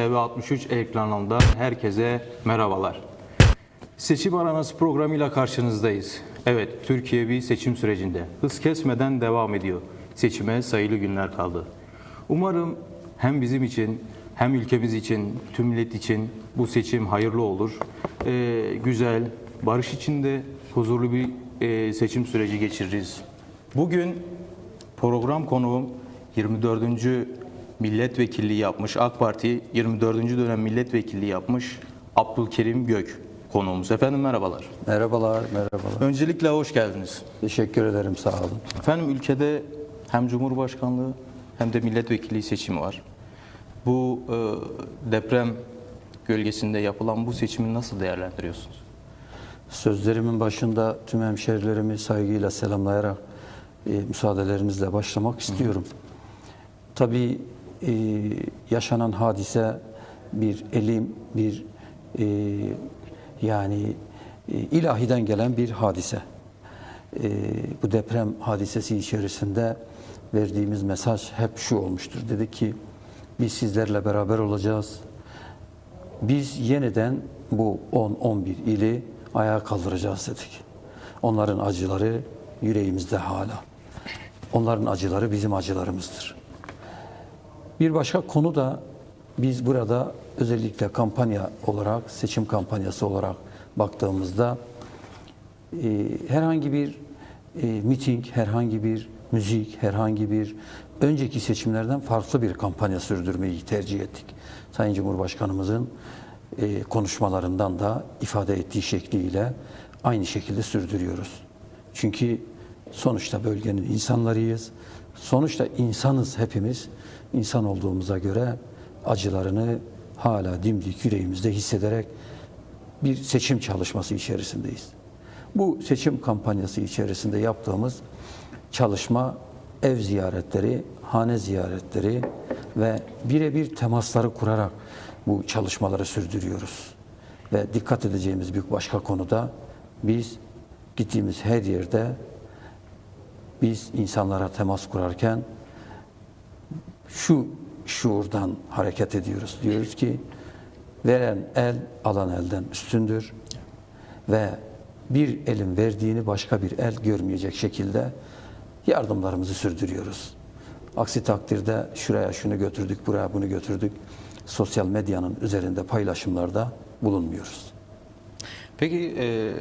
değerli izleyenler. TV63 ekranından herkese merhabalar. Seçim aranası programıyla karşınızdayız. Evet, Türkiye bir seçim sürecinde hız kesmeden devam ediyor. Seçime sayılı günler kaldı. Umarım hem bizim için hem ülkemiz için, tüm millet için bu seçim hayırlı olur. Ee, güzel, barış içinde huzurlu bir e, seçim süreci geçiririz. Bugün program konuğum 24. milletvekilliği yapmış AK Parti 24. dönem milletvekilliği yapmış Abdülkerim Gök konuğumuz. Efendim merhabalar. Merhabalar, merhabalar. Öncelikle hoş geldiniz. Teşekkür ederim, sağ olun. Efendim ülkede hem Cumhurbaşkanlığı hem de milletvekilliği seçimi var. Bu e, deprem gölgesinde yapılan bu seçimi nasıl değerlendiriyorsunuz? Sözlerimin başında tüm hemşerilerimi saygıyla selamlayarak e, müsaadelerinizle başlamak istiyorum. Tabii e, yaşanan hadise bir elim, bir e, yani e, ilahiden gelen bir hadise. E, bu deprem hadisesi içerisinde verdiğimiz mesaj hep şu olmuştur. Dedi ki biz sizlerle beraber olacağız. Biz yeniden bu 10-11 ili ayağa kaldıracağız dedik. Onların acıları yüreğimizde hala. Onların acıları bizim acılarımızdır. Bir başka konu da biz burada özellikle kampanya olarak, seçim kampanyası olarak baktığımızda e, herhangi bir e, miting, herhangi bir müzik, herhangi bir önceki seçimlerden farklı bir kampanya sürdürmeyi tercih ettik. Sayın Cumhurbaşkanımızın e, konuşmalarından da ifade ettiği şekliyle aynı şekilde sürdürüyoruz. Çünkü sonuçta bölgenin insanlarıyız. Sonuçta insanız hepimiz. İnsan olduğumuza göre acılarını hala dimdik yüreğimizde hissederek bir seçim çalışması içerisindeyiz. Bu seçim kampanyası içerisinde yaptığımız çalışma ev ziyaretleri, hane ziyaretleri ve birebir temasları kurarak bu çalışmaları sürdürüyoruz. Ve dikkat edeceğimiz bir başka konuda biz gittiğimiz her yerde biz insanlara temas kurarken şu şuurdan hareket ediyoruz. Diyoruz ki veren el alan elden üstündür ve bir elin verdiğini başka bir el görmeyecek şekilde yardımlarımızı sürdürüyoruz. Aksi takdirde şuraya şunu götürdük, buraya bunu götürdük. Sosyal medyanın üzerinde paylaşımlarda bulunmuyoruz. Peki e,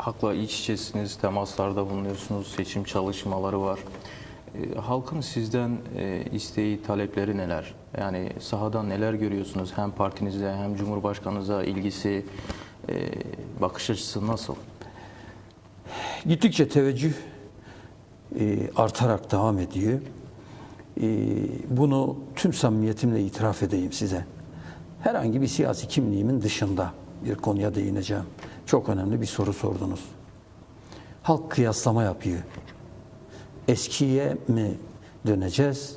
halkla iç içesiniz, temaslarda bulunuyorsunuz, seçim çalışmaları var. E, halkın sizden e, isteği, talepleri neler? Yani sahadan neler görüyorsunuz? Hem partinize hem Cumhurbaşkanınıza ilgisi, e, bakış açısı nasıl? Gittikçe teveccüh e, artarak devam ediyor. Bunu tüm samimiyetimle itiraf edeyim size. Herhangi bir siyasi kimliğimin dışında bir konuya değineceğim. Çok önemli bir soru sordunuz. Halk kıyaslama yapıyor. Eskiye mi döneceğiz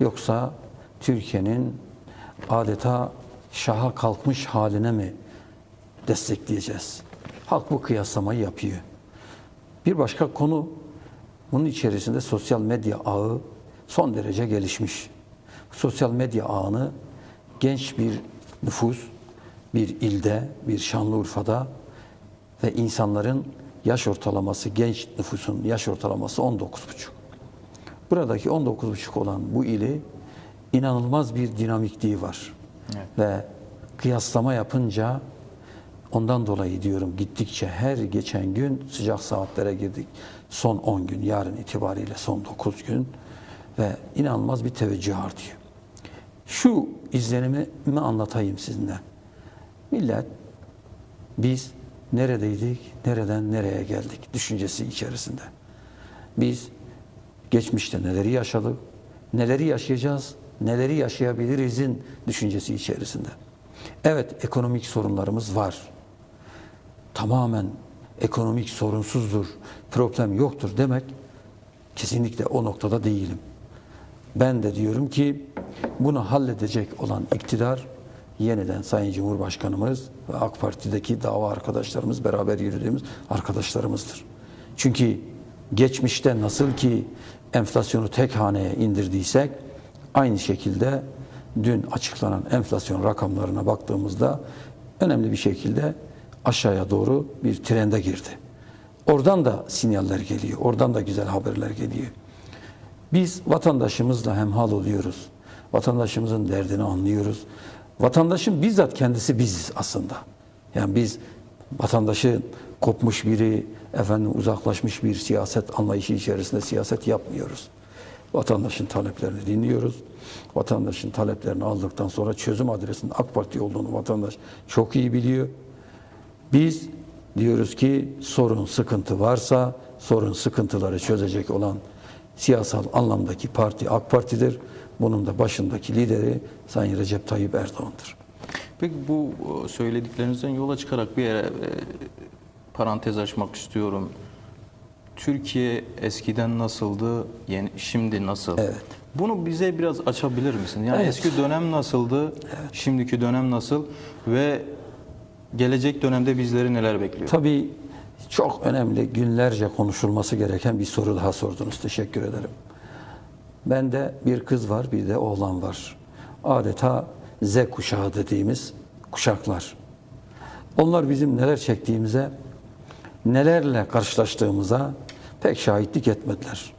yoksa Türkiye'nin adeta şaha kalkmış haline mi destekleyeceğiz? Halk bu kıyaslamayı yapıyor. Bir başka konu bunun içerisinde sosyal medya ağı son derece gelişmiş. Sosyal medya ağını genç bir nüfus bir ilde, bir Şanlıurfa'da ve insanların yaş ortalaması, genç nüfusun yaş ortalaması 19,5. Buradaki 19,5 olan bu ili inanılmaz bir dinamikliği var. Evet. Ve kıyaslama yapınca ondan dolayı diyorum gittikçe her geçen gün sıcak saatlere girdik. Son 10 gün, yarın itibariyle son 9 gün ve inanılmaz bir teveccüh artıyor. Şu izlenimi anlatayım sizinle. Millet biz neredeydik, nereden nereye geldik düşüncesi içerisinde. Biz geçmişte neleri yaşadık, neleri yaşayacağız, neleri yaşayabilirizin düşüncesi içerisinde. Evet ekonomik sorunlarımız var. Tamamen ekonomik sorunsuzdur, problem yoktur demek kesinlikle o noktada değilim. Ben de diyorum ki bunu halledecek olan iktidar yeniden Sayın Cumhurbaşkanımız ve AK Parti'deki dava arkadaşlarımız beraber yürüdüğümüz arkadaşlarımızdır. Çünkü geçmişte nasıl ki enflasyonu tek haneye indirdiysek aynı şekilde dün açıklanan enflasyon rakamlarına baktığımızda önemli bir şekilde aşağıya doğru bir trende girdi. Oradan da sinyaller geliyor. Oradan da güzel haberler geliyor. Biz vatandaşımızla hemhal oluyoruz. Vatandaşımızın derdini anlıyoruz. Vatandaşın bizzat kendisi biziz aslında. Yani biz vatandaşı kopmuş biri, efendim uzaklaşmış bir siyaset anlayışı içerisinde siyaset yapmıyoruz. Vatandaşın taleplerini dinliyoruz. Vatandaşın taleplerini aldıktan sonra çözüm adresinin AK Parti olduğunu vatandaş çok iyi biliyor. Biz diyoruz ki sorun, sıkıntı varsa sorun, sıkıntıları çözecek olan siyasal anlamdaki parti AK Parti'dir. Bunun da başındaki lideri Sayın Recep Tayyip Erdoğan'dır. Peki bu e, söylediklerinizden yola çıkarak bir yere e, parantez açmak istiyorum. Türkiye eskiden nasıldı, yeni, şimdi nasıl? Evet. Bunu bize biraz açabilir misin? Yani Evet. eski dönem nasıldı, şimdiki dönem nasıl ve gelecek dönemde bizleri neler bekliyor? Tabii çok önemli, günlerce konuşulması gereken bir soru daha sordunuz. Teşekkür ederim. Bende bir kız var, bir de oğlan var. Adeta Z kuşağı dediğimiz kuşaklar. Onlar bizim neler çektiğimize, nelerle karşılaştığımıza pek şahitlik etmediler.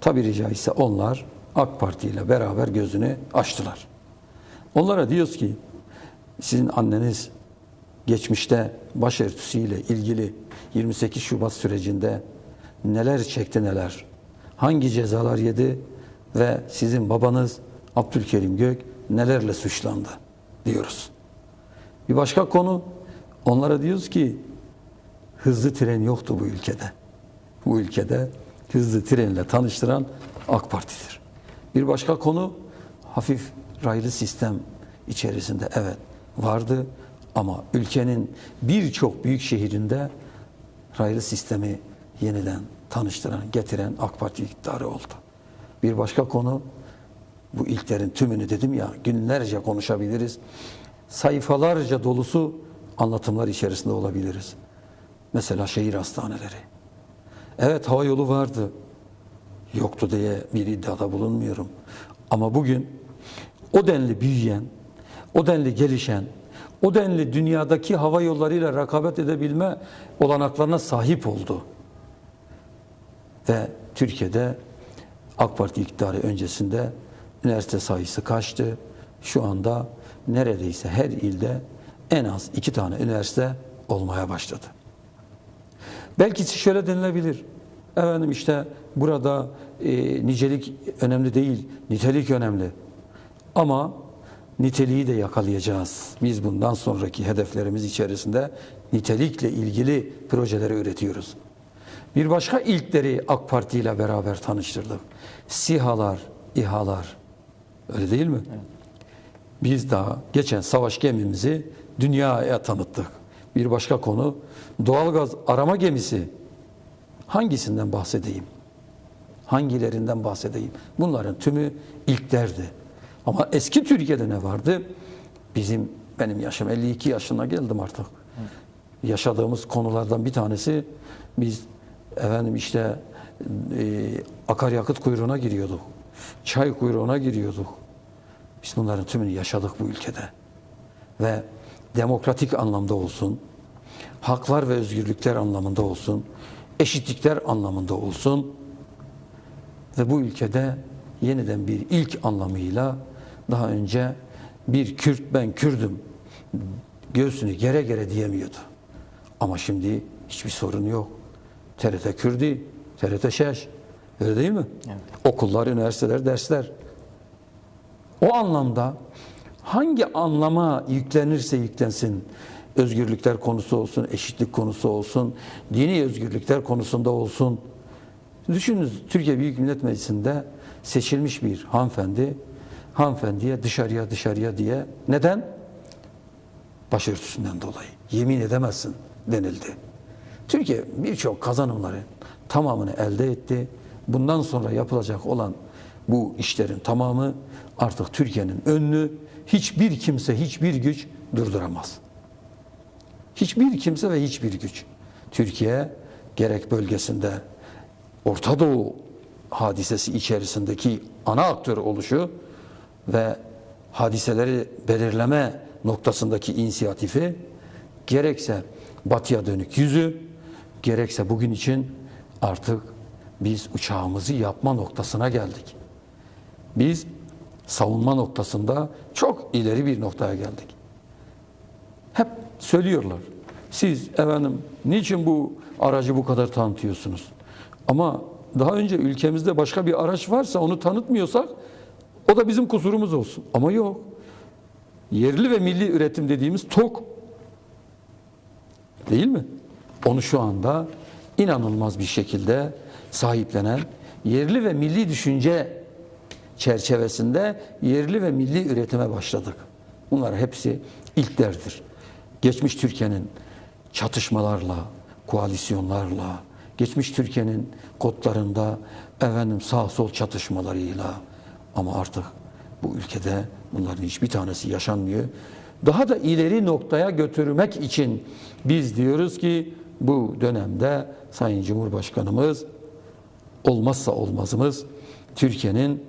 Tabi rica ise onlar AK Parti ile beraber gözünü açtılar. Onlara diyoruz ki sizin anneniz geçmişte başörtüsüyle ilgili 28 Şubat sürecinde neler çekti neler, hangi cezalar yedi ve sizin babanız Abdülkerim Gök nelerle suçlandı diyoruz. Bir başka konu onlara diyoruz ki hızlı tren yoktu bu ülkede. Bu ülkede hızlı trenle tanıştıran AK Parti'dir. Bir başka konu hafif raylı sistem içerisinde evet vardı ama ülkenin birçok büyük şehrinde raylı sistemi yeniden tanıştıran, getiren AK Parti iktidarı oldu. Bir başka konu bu ilklerin tümünü dedim ya günlerce konuşabiliriz. Sayfalarca dolusu anlatımlar içerisinde olabiliriz. Mesela şehir hastaneleri. Evet hava yolu vardı. Yoktu diye bir iddiada bulunmuyorum. Ama bugün o denli büyüyen, o denli gelişen, o denli dünyadaki hava yollarıyla rekabet edebilme olanaklarına sahip oldu. Ve Türkiye'de AK Parti iktidarı öncesinde üniversite sayısı kaçtı? Şu anda neredeyse her ilde en az iki tane üniversite olmaya başladı. Belki şöyle denilebilir. Efendim işte burada e, nicelik önemli değil, nitelik önemli. Ama niteliği de yakalayacağız. Biz bundan sonraki hedeflerimiz içerisinde nitelikle ilgili projeleri üretiyoruz. Bir başka ilkleri AK Parti ile beraber tanıştırdık. SİHA'lar, İHA'lar. Öyle değil mi? Biz daha geçen savaş gemimizi dünyaya tanıttık. Bir başka konu doğalgaz arama gemisi. Hangisinden bahsedeyim? Hangilerinden bahsedeyim? Bunların tümü ilklerdi. Ama eski Türkiye'de ne vardı? Bizim benim yaşım 52 yaşına geldim artık. Yaşadığımız konulardan bir tanesi biz efendim işte e, akaryakıt kuyruğuna giriyorduk. Çay kuyruğuna giriyorduk. Biz bunların tümünü yaşadık bu ülkede. Ve demokratik anlamda olsun, haklar ve özgürlükler anlamında olsun, eşitlikler anlamında olsun ve bu ülkede yeniden bir ilk anlamıyla daha önce bir Kürt ben Kürdüm göğsünü gere gere diyemiyordu. Ama şimdi hiçbir sorun yok. TRT Kürdi, TRT Şeş. Öyle değil mi? Evet. Okullar, üniversiteler, dersler. O anlamda hangi anlama yüklenirse yüklensin, özgürlükler konusu olsun, eşitlik konusu olsun, dini özgürlükler konusunda olsun. Düşününüz Türkiye Büyük Millet Meclisi'nde seçilmiş bir hanımefendi, hanımefendiye dışarıya dışarıya diye neden? Başörtüsünden dolayı. Yemin edemezsin denildi. Türkiye birçok kazanımların tamamını elde etti. Bundan sonra yapılacak olan bu işlerin tamamı artık Türkiye'nin önünü hiçbir kimse, hiçbir güç durduramaz. Hiçbir kimse ve hiçbir güç. Türkiye gerek bölgesinde Orta Doğu hadisesi içerisindeki ana aktör oluşu ve hadiseleri belirleme noktasındaki inisiyatifi gerekse batıya dönük yüzü gerekse bugün için artık biz uçağımızı yapma noktasına geldik. Biz savunma noktasında çok ileri bir noktaya geldik. Hep söylüyorlar. Siz efendim niçin bu aracı bu kadar tanıtıyorsunuz? Ama daha önce ülkemizde başka bir araç varsa onu tanıtmıyorsak o da bizim kusurumuz olsun. Ama yok. Yerli ve milli üretim dediğimiz TOK. Değil mi? Onu şu anda inanılmaz bir şekilde sahiplenen yerli ve milli düşünce çerçevesinde yerli ve milli üretime başladık. Bunlar hepsi ilklerdir. Geçmiş Türkiye'nin çatışmalarla, koalisyonlarla, geçmiş Türkiye'nin kodlarında efendim sağ sol çatışmalarıyla ama artık bu ülkede bunların hiçbir tanesi yaşanmıyor. Daha da ileri noktaya götürmek için biz diyoruz ki bu dönemde Sayın Cumhurbaşkanımız olmazsa olmazımız Türkiye'nin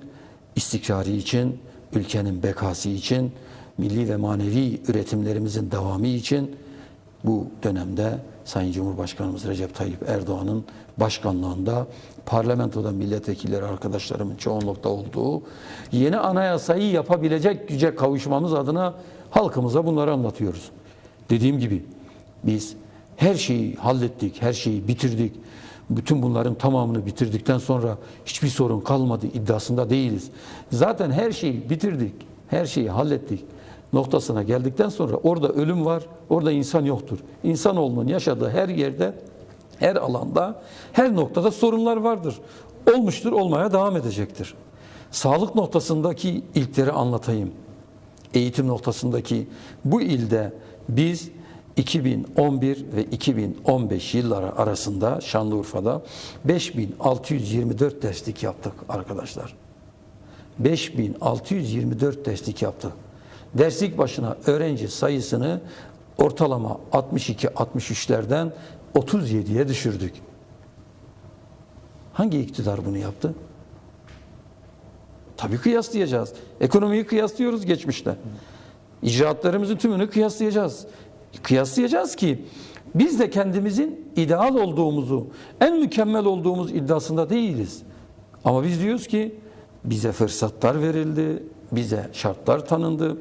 istikrarı için, ülkenin bekası için, milli ve manevi üretimlerimizin devamı için bu dönemde Sayın Cumhurbaşkanımız Recep Tayyip Erdoğan'ın başkanlığında parlamentoda milletvekilleri arkadaşlarımın çoğunlukta olduğu yeni anayasayı yapabilecek güce kavuşmamız adına halkımıza bunları anlatıyoruz. Dediğim gibi biz her şeyi hallettik, her şeyi bitirdik. Bütün bunların tamamını bitirdikten sonra hiçbir sorun kalmadı iddiasında değiliz. Zaten her şeyi bitirdik, her şeyi hallettik noktasına geldikten sonra orada ölüm var, orada insan yoktur. İnsanoğlunun yaşadığı her yerde, her alanda, her noktada sorunlar vardır. Olmuştur, olmaya devam edecektir. Sağlık noktasındaki ilkleri anlatayım. Eğitim noktasındaki bu ilde biz 2011 ve 2015 yılları arasında Şanlıurfa'da 5624 derslik yaptık arkadaşlar. 5624 derslik yaptık. Derslik başına öğrenci sayısını ortalama 62-63'lerden 37'ye düşürdük. Hangi iktidar bunu yaptı? Tabii kıyaslayacağız. Ekonomiyi kıyaslıyoruz geçmişte. İcraatlarımızın tümünü kıyaslayacağız. Kıyaslayacağız ki biz de kendimizin ideal olduğumuzu, en mükemmel olduğumuz iddiasında değiliz. Ama biz diyoruz ki bize fırsatlar verildi, bize şartlar tanındı.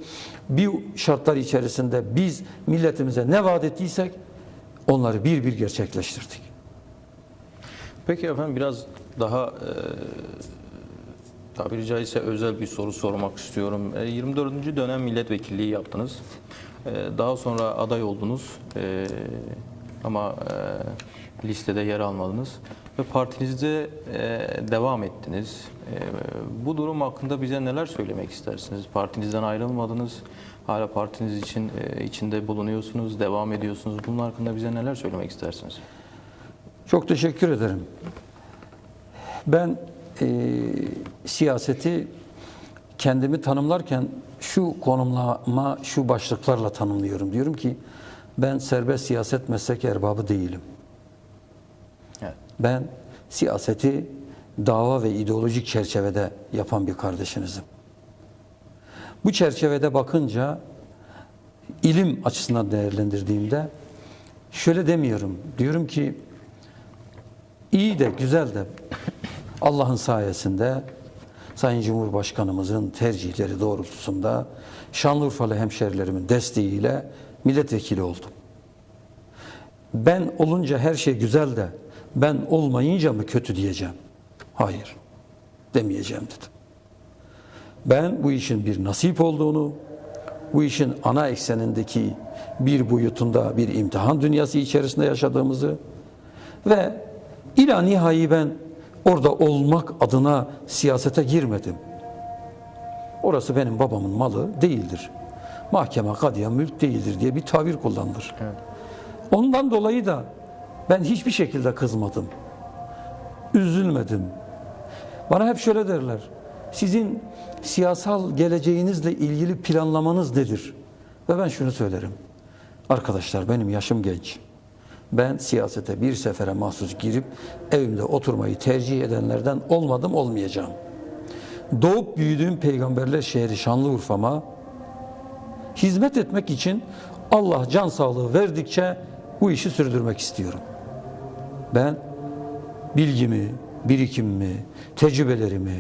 Bir şartlar içerisinde biz milletimize ne vaat ettiysek onları bir bir gerçekleştirdik. Peki efendim biraz daha e, tabiri caizse özel bir soru sormak istiyorum. E, 24. dönem milletvekilliği yaptınız. E, daha sonra aday oldunuz. E, ama e, listede yer almadınız. Ve partinizde devam ettiniz. Bu durum hakkında bize neler söylemek istersiniz? Partinizden ayrılmadınız. Hala partiniz için içinde bulunuyorsunuz, devam ediyorsunuz. Bunun hakkında bize neler söylemek istersiniz? Çok teşekkür ederim. Ben e, siyaseti kendimi tanımlarken şu konumlama, şu başlıklarla tanımlıyorum. Diyorum ki ben serbest siyaset meslek erbabı değilim. Evet. Ben siyaseti dava ve ideolojik çerçevede yapan bir kardeşinizim. Bu çerçevede bakınca ilim açısından değerlendirdiğimde şöyle demiyorum. Diyorum ki iyi de güzel de Allah'ın sayesinde Sayın Cumhurbaşkanımızın tercihleri doğrultusunda Şanlıurfalı hemşerilerimin desteğiyle milletvekili oldum. Ben olunca her şey güzel de ben olmayınca mı kötü diyeceğim? Hayır. Demeyeceğim dedim. Ben bu işin bir nasip olduğunu, bu işin ana eksenindeki bir boyutunda bir imtihan dünyası içerisinde yaşadığımızı ve ila nihai ben orada olmak adına siyasete girmedim. Orası benim babamın malı değildir. Mahkeme kadıya mülk değildir diye bir tabir kullanılır. Evet. Ondan dolayı da ben hiçbir şekilde kızmadım. Üzülmedim. Bana hep şöyle derler. Sizin siyasal geleceğinizle ilgili planlamanız nedir? Ve ben şunu söylerim. Arkadaşlar benim yaşım genç. Ben siyasete bir sefere mahsus girip evimde oturmayı tercih edenlerden olmadım olmayacağım. Doğup büyüdüğüm peygamberler şehri Şanlıurfa'ma hizmet etmek için Allah can sağlığı verdikçe bu işi sürdürmek istiyorum. Ben bilgimi, birikimimi, tecrübelerimi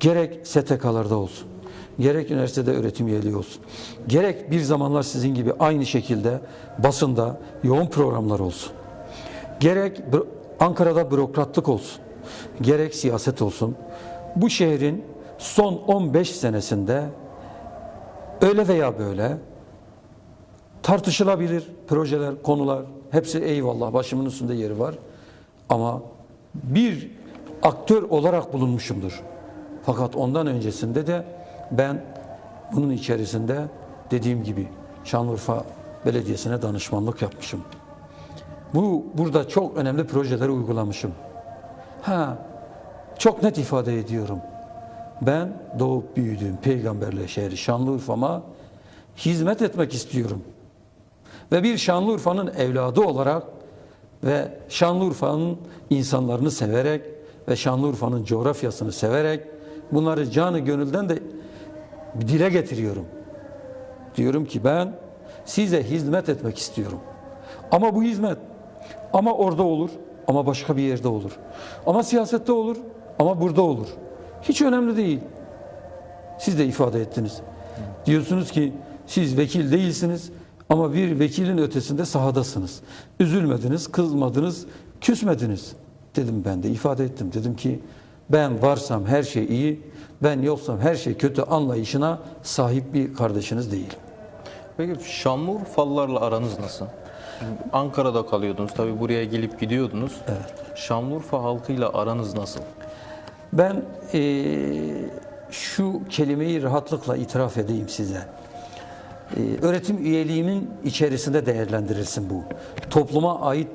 gerek STK'larda olsun, gerek üniversitede öğretim üyeliği olsun, gerek bir zamanlar sizin gibi aynı şekilde basında yoğun programlar olsun, gerek Ankara'da bürokratlık olsun, gerek siyaset olsun, bu şehrin son 15 senesinde öyle veya böyle tartışılabilir projeler, konular hepsi eyvallah başımın üstünde yeri var. Ama bir aktör olarak bulunmuşumdur. Fakat ondan öncesinde de ben bunun içerisinde dediğim gibi Şanlıurfa Belediyesi'ne danışmanlık yapmışım. Bu burada çok önemli projeleri uygulamışım. Ha, çok net ifade ediyorum. Ben doğup büyüdüğüm peygamberle şehri Şanlıurfa'ma hizmet etmek istiyorum. Ve bir Şanlıurfa'nın evladı olarak ve Şanlıurfa'nın insanlarını severek ve Şanlıurfa'nın coğrafyasını severek bunları canı gönülden de dile getiriyorum. Diyorum ki ben size hizmet etmek istiyorum. Ama bu hizmet ama orada olur ama başka bir yerde olur. Ama siyasette olur ama burada olur. Hiç önemli değil. Siz de ifade ettiniz. Diyorsunuz ki siz vekil değilsiniz ama bir vekilin ötesinde sahadasınız. Üzülmediniz, kızmadınız, küsmediniz. Dedim ben de ifade ettim. Dedim ki ben varsam her şey iyi, ben yoksam her şey kötü anlayışına sahip bir kardeşiniz değilim. Peki Şanlıurfalılarla aranız nasıl? Ankara'da kalıyordunuz. Tabii buraya gelip gidiyordunuz. Evet. Şanlıurfa halkıyla aranız nasıl? Ben eee, şu kelimeyi rahatlıkla itiraf edeyim size. Eee, öğretim üyeliğimin içerisinde değerlendirilsin bu. Topluma ait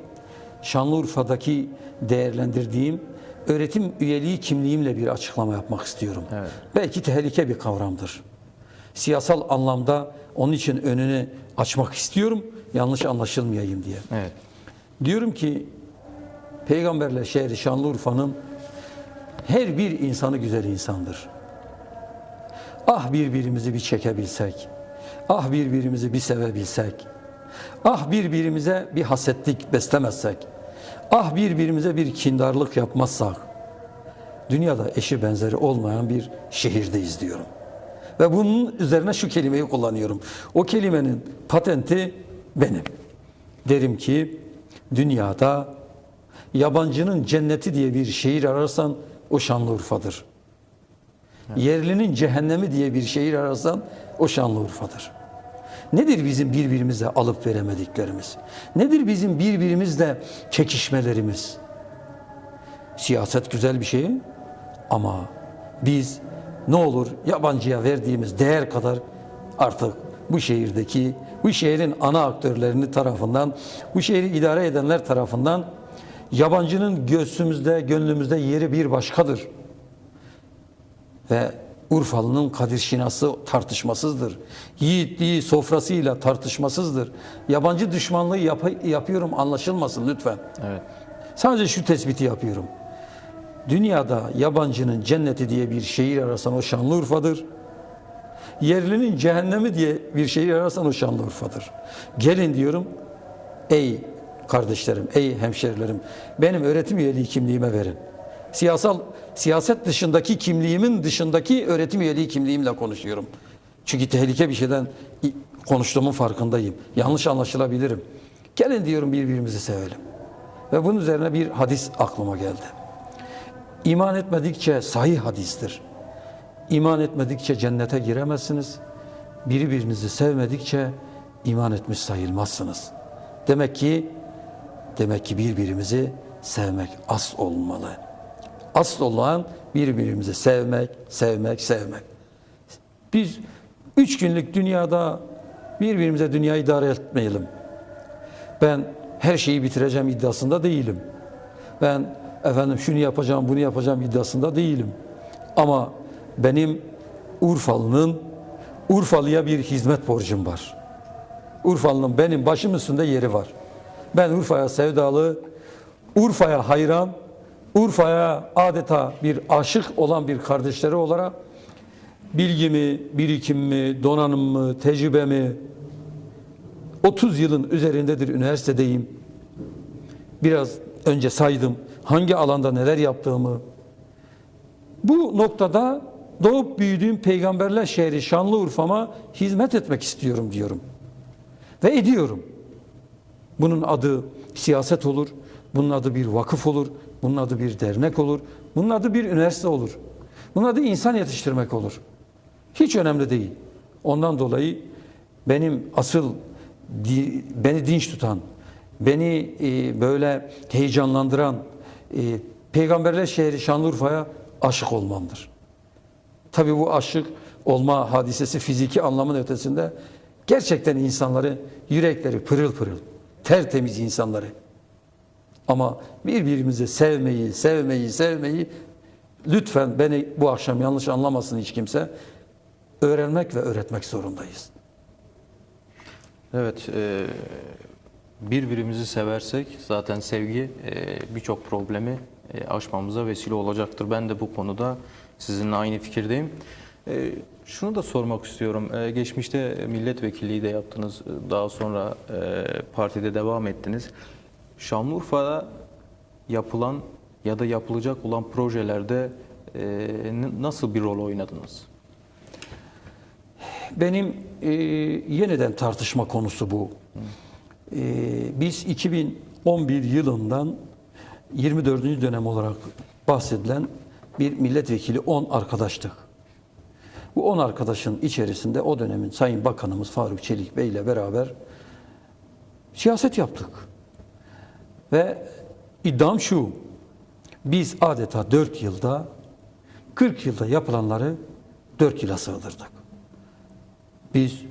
Şanlıurfa'daki değerlendirdiğim öğretim üyeliği kimliğimle bir açıklama yapmak istiyorum. Evet. Belki tehlike bir kavramdır. Siyasal anlamda onun için önünü açmak istiyorum. Yanlış anlaşılmayayım diye. Evet. Diyorum ki peygamberle şehri Şanlıurfa'nın her bir insanı güzel insandır. Ah birbirimizi bir çekebilsek, ah birbirimizi bir sevebilsek, ah birbirimize bir hasetlik beslemezsek, ah birbirimize bir kindarlık yapmazsak, dünyada eşi benzeri olmayan bir şehirdeyiz diyorum. Ve bunun üzerine şu kelimeyi kullanıyorum. O kelimenin patenti benim. Derim ki dünyada yabancının cenneti diye bir şehir ararsan o Şanlıurfa'dır. Yerlinin cehennemi diye bir şehir ararsan o Şanlıurfa'dır. Nedir bizim birbirimize alıp veremediklerimiz? Nedir bizim birbirimizle çekişmelerimiz? Siyaset güzel bir şey ama biz ne olur yabancıya verdiğimiz değer kadar artık bu şehirdeki, bu şehrin ana aktörlerini tarafından, bu şehri idare edenler tarafından yabancının göğsümüzde, gönlümüzde yeri bir başkadır. Ve Urfalı'nın kadir şinası tartışmasızdır. Yiğitliği sofrasıyla tartışmasızdır. Yabancı düşmanlığı yap- yapıyorum anlaşılmasın lütfen. Evet. Sadece şu tespiti yapıyorum. Dünyada yabancının cenneti diye bir şehir arasan o Şanlıurfa'dır. Yerlinin cehennemi diye bir şehir arasan o Şanlıurfa'dır. Gelin diyorum ey kardeşlerim, ey hemşerilerim benim öğretim üyeliği kimliğime verin. Siyasal siyaset dışındaki kimliğimin dışındaki öğretim üyeliği kimliğimle konuşuyorum. Çünkü tehlike bir şeyden konuştuğumun farkındayım. Yanlış anlaşılabilirim. Gelin diyorum birbirimizi sevelim. Ve bunun üzerine bir hadis aklıma geldi. İman etmedikçe sahih hadistir. İman etmedikçe cennete giremezsiniz. Birbirinizi sevmedikçe iman etmiş sayılmazsınız. Demek ki demek ki birbirimizi sevmek asıl olmalı. Asıl olan birbirimizi sevmek, sevmek, sevmek. Biz üç günlük dünyada birbirimize dünya idare etmeyelim. Ben her şeyi bitireceğim iddiasında değilim. Ben efendim şunu yapacağım, bunu yapacağım iddiasında değilim. Ama benim Urfalı'nın Urfalı'ya bir hizmet borcum var. Urfalı'nın benim başım üstünde yeri var. Ben Urfa'ya sevdalı, Urfa'ya hayran, Urfa'ya adeta bir aşık olan bir kardeşleri olarak bilgimi, birikimimi, donanımımı, tecrübemi 30 yılın üzerindedir üniversitedeyim. Biraz önce saydım hangi alanda neler yaptığımı. Bu noktada doğup büyüdüğüm peygamberler şehri Şanlıurfa'ma hizmet etmek istiyorum diyorum. Ve ediyorum. Bunun adı siyaset olur, bunun adı bir vakıf olur, bunun adı bir dernek olur, bunun adı bir üniversite olur. Bunun adı insan yetiştirmek olur. Hiç önemli değil. Ondan dolayı benim asıl beni dinç tutan, beni e, böyle heyecanlandıran e, peygamberler şehri Şanlıurfa'ya aşık olmamdır. Tabii bu aşık olma hadisesi fiziki anlamın ötesinde gerçekten insanları, yürekleri pırıl pırıl, tertemiz insanları. Ama birbirimizi sevmeyi, sevmeyi, sevmeyi lütfen beni bu akşam yanlış anlamasın hiç kimse. Öğrenmek ve öğretmek zorundayız. Evet, e, birbirimizi seversek zaten sevgi e, birçok problemi e, aşmamıza vesile olacaktır. Ben de bu konuda sizinle aynı fikirdeyim. Şunu da sormak istiyorum. Geçmişte milletvekilliği de yaptınız. Daha sonra partide devam ettiniz. Şanlıurfa'da yapılan ya da yapılacak olan projelerde e, nasıl bir rol oynadınız? Benim e, yeniden tartışma konusu bu. E, biz 2011 yılından 24. dönem olarak bahsedilen bir milletvekili 10 arkadaştık. Bu 10 arkadaşın içerisinde o dönemin Sayın Bakanımız Faruk Çelik Bey ile beraber siyaset yaptık. Ve iddiam şu, biz adeta 4 yılda 40 yılda yapılanları 4 yıla sığdırdık. Biz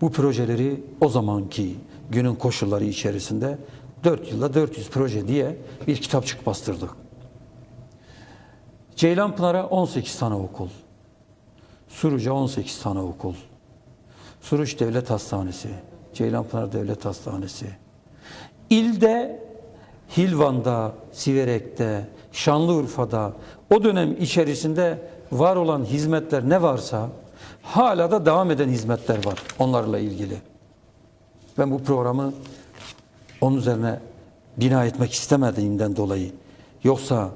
bu projeleri o zamanki günün koşulları içerisinde 4 yılda 400 proje diye bir kitapçık bastırdık. Ceylanpınar'a 18 tane okul, Suruç'a 18 tane okul, Suruç Devlet Hastanesi, Ceylanpınar Devlet Hastanesi, İlde, Hilvan'da, Siverek'te, Şanlıurfa'da o dönem içerisinde var olan hizmetler ne varsa hala da devam eden hizmetler var onlarla ilgili. Ben bu programı onun üzerine bina etmek istemediğimden dolayı yoksa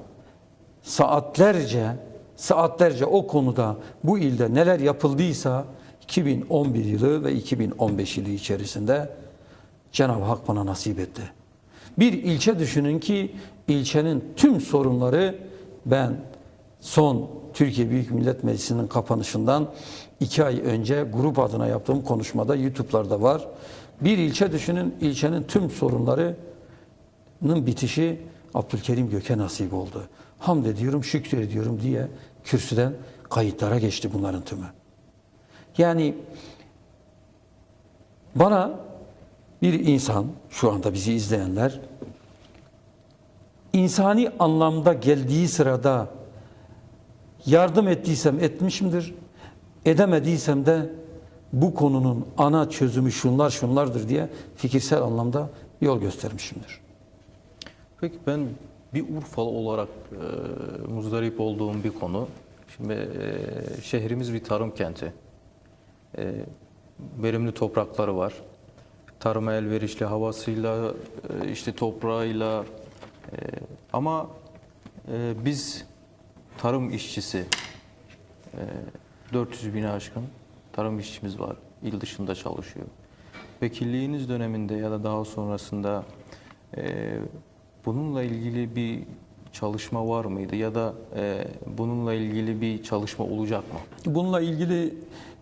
saatlerce saatlerce o konuda bu ilde neler yapıldıysa 2011 yılı ve 2015 yılı içerisinde Cenab-ı Hak bana nasip etti. Bir ilçe düşünün ki ilçenin tüm sorunları ben son Türkiye Büyük Millet Meclisi'nin kapanışından iki ay önce grup adına yaptığım konuşmada YouTube'larda var. Bir ilçe düşünün ilçenin tüm sorunlarının bitişi Abdülkerim Gök'e nasip oldu. Hamd ediyorum, şükür ediyorum diye kürsüden kayıtlara geçti bunların tümü. Yani bana bir insan, şu anda bizi izleyenler, insani anlamda geldiği sırada yardım ettiysem etmişimdir, edemediysem de bu konunun ana çözümü şunlar şunlardır diye fikirsel anlamda yol göstermişimdir. Peki ben bir Urfalı olarak e, muzdarip olduğum bir konu. Şimdi e, şehrimiz bir tarım kenti. E, verimli toprakları var. Tarıma elverişli havasıyla, e, işte toprağıyla. e, ama e, biz tarım işçisi, e, 400 bine aşkın tarım işçimiz var. İl dışında çalışıyor. Vekilliğiniz döneminde ya da daha sonrasında bununla ilgili bir çalışma var mıydı ya da e, bununla ilgili bir çalışma olacak mı? Bununla ilgili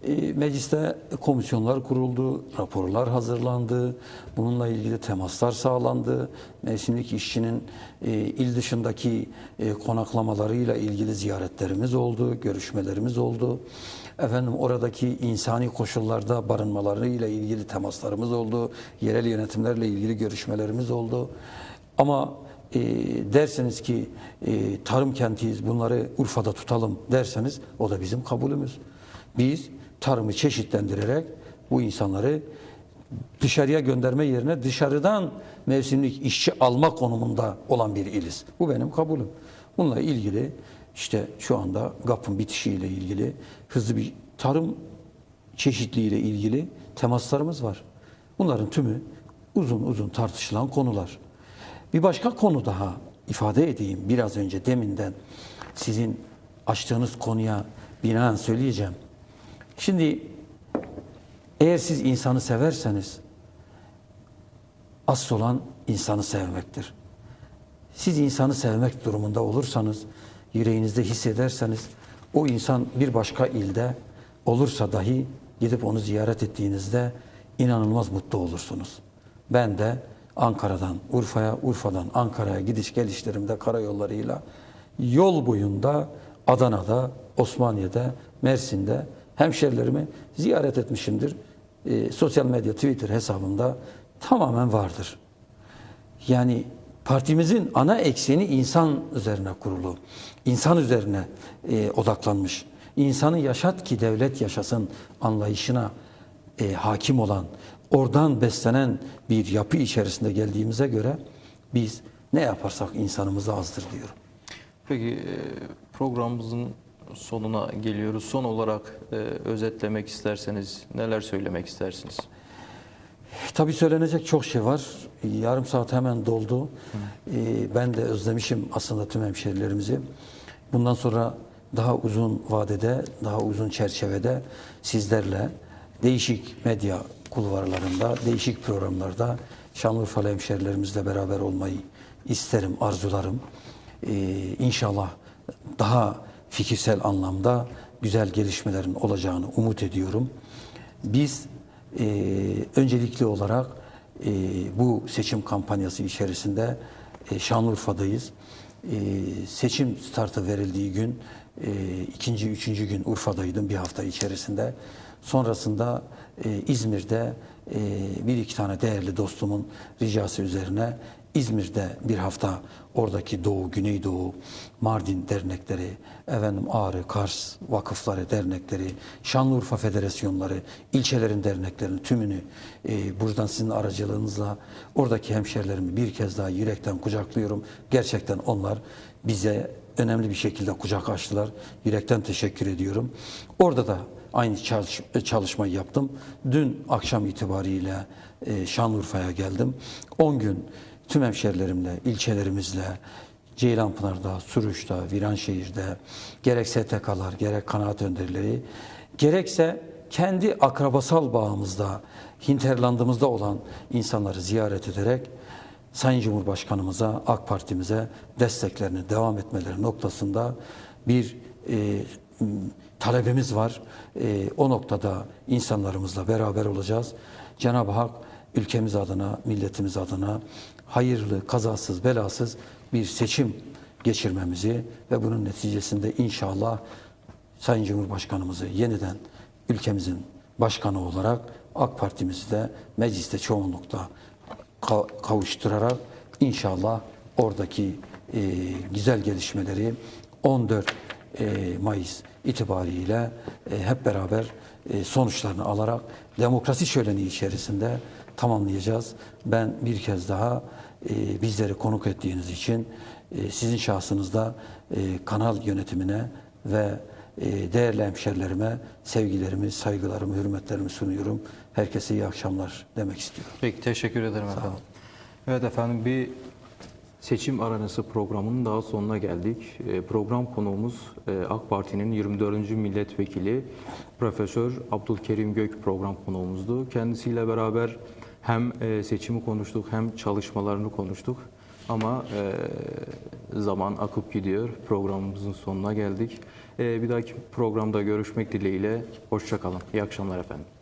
e, mecliste komisyonlar kuruldu, raporlar hazırlandı, bununla ilgili temaslar sağlandı. Mevsimlik işçinin e, il dışındaki e, konaklamalarıyla ilgili ziyaretlerimiz oldu, görüşmelerimiz oldu. Efendim oradaki insani koşullarda barınmalarıyla ilgili temaslarımız oldu, yerel yönetimlerle ilgili görüşmelerimiz oldu. Ama e, derseniz ki e, tarım kentiyiz bunları Urfa'da tutalım derseniz o da bizim kabulümüz. Biz tarımı çeşitlendirerek bu insanları dışarıya gönderme yerine dışarıdan mevsimlik işçi alma konumunda olan bir iliz. Bu benim kabulüm. Bununla ilgili işte şu anda GAP'ın bitişiyle ilgili hızlı bir tarım çeşitliliğiyle ilgili temaslarımız var. Bunların tümü uzun uzun tartışılan konular. Bir başka konu daha ifade edeyim biraz önce deminden sizin açtığınız konuya binaen söyleyeceğim. Şimdi eğer siz insanı severseniz asıl olan insanı sevmektir. Siz insanı sevmek durumunda olursanız, yüreğinizde hissederseniz, o insan bir başka ilde olursa dahi gidip onu ziyaret ettiğinizde inanılmaz mutlu olursunuz. Ben de Ankara'dan Urfa'ya, Urfa'dan Ankara'ya gidiş gelişlerimde karayollarıyla yol boyunda Adana'da, Osmaniye'de, Mersin'de hemşerilerimi ziyaret etmişimdir. Ee, sosyal medya, Twitter hesabımda tamamen vardır. Yani partimizin ana ekseni insan üzerine kurulu. İnsan üzerine e, odaklanmış. İnsanı yaşat ki devlet yaşasın anlayışına e, hakim olan, oradan beslenen bir yapı içerisinde geldiğimize göre biz ne yaparsak insanımız azdır diyorum. Peki e, programımızın sonuna geliyoruz. Son olarak e, özetlemek isterseniz neler söylemek istersiniz? Tabii söylenecek çok şey var. Yarım saat hemen doldu. Ee, ben de özlemişim aslında tüm hemşerilerimizi. Bundan sonra daha uzun vadede, daha uzun çerçevede sizlerle değişik medya kulvarlarında, değişik programlarda Şanlıurfalı hemşerilerimizle beraber olmayı isterim, arzularım. Ee, inşallah daha fikirsel anlamda güzel gelişmelerin olacağını umut ediyorum. Biz e, öncelikli olarak e, bu seçim kampanyası içerisinde e, Şanlıurfa'dayız. E, seçim startı verildiği gün, e, ikinci, üçüncü gün Urfa'daydım bir hafta içerisinde. Sonrasında e, İzmir'de e, bir iki tane değerli dostumun ricası üzerine İzmir'de bir hafta oradaki Doğu, Güneydoğu, Mardin dernekleri, efendim Ağrı, Kars vakıfları, dernekleri, Şanlıurfa federasyonları, ilçelerin derneklerinin tümünü e, buradan sizin aracılığınızla oradaki hemşerilerimi bir kez daha yürekten kucaklıyorum. Gerçekten onlar bize önemli bir şekilde kucak açtılar. Yürekten teşekkür ediyorum. Orada da aynı çalış- çalışmayı yaptım. Dün akşam itibariyle e, Şanlıurfa'ya geldim. 10 gün tüm hemşerilerimle, ilçelerimizle, Ceylanpınar'da, Suruç'ta, Viranşehir'de gerek STK'lar, gerek kanaat önderleri, gerekse kendi akrabasal bağımızda, hinterlandımızda olan insanları ziyaret ederek Sayın Cumhurbaşkanımıza, AK Parti'mize desteklerini devam etmeleri noktasında bir e, talebimiz var. E, o noktada insanlarımızla beraber olacağız. Cenab-ı Hak ülkemiz adına, milletimiz adına hayırlı, kazasız, belasız bir seçim geçirmemizi ve bunun neticesinde inşallah Sayın Cumhurbaşkanımızı yeniden ülkemizin başkanı olarak AK Parti'mizi de mecliste çoğunlukta ka- kavuşturarak inşallah oradaki e, güzel gelişmeleri 14 e, Mayıs itibariyle e, hep beraber e, sonuçlarını alarak demokrasi şöleni içerisinde tamamlayacağız. Ben bir kez daha e, bizleri konuk ettiğiniz için e, sizin şahsınızda e, kanal yönetimine ve e, değerli hemşerilerime sevgilerimi, saygılarımı, hürmetlerimi sunuyorum. Herkese iyi akşamlar demek istiyorum. Peki teşekkür ederim efendim. Evet efendim bir seçim aranası programının daha sonuna geldik. E, Program konuğumuz e, AK Parti'nin 24. milletvekili Profesör Abdülkerim Gök program konuğumuzdu. Kendisiyle beraber hem e, seçimi konuştuk hem çalışmalarını konuştuk. Ama e, zaman akıp gidiyor. Programımızın sonuna geldik. Bir dahaki programda görüşmek dileğiyle. Hoşçakalın. İyi akşamlar efendim.